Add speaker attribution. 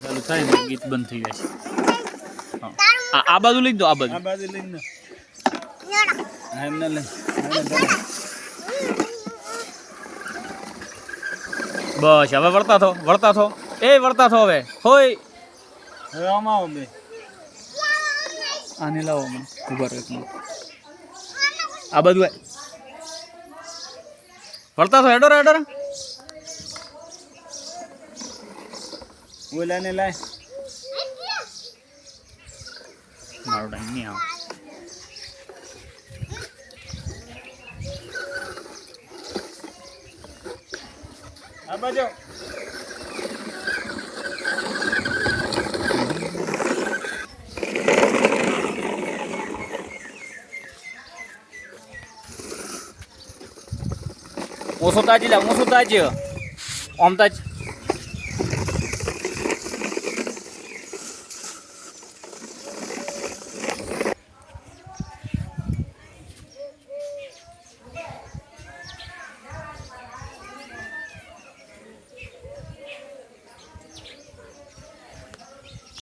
Speaker 1: ચાલુ થાય ને ગીત બંધ થઈ જાય. હા. આ આ બાજુ લઈ દો આ બાજુ.
Speaker 2: આ બાજુ લઈને હા એમને લઈ
Speaker 1: બસ હવે વળતા થો વળતા થો. એ વળતા થો હવે. હોય.
Speaker 2: હવે આમાં આવો બે.
Speaker 1: આને લાવો મને. ઊભા રહો આ બાજુ. વળતા થો હેડો રે, હેડો રે.
Speaker 2: ઓલાને લાય.
Speaker 1: મારો ટાઈમ નહીં આવ.
Speaker 2: આ બાજુ.
Speaker 1: ઓછો તાજી લે ઓછો તાજી. ઓમ તાજ.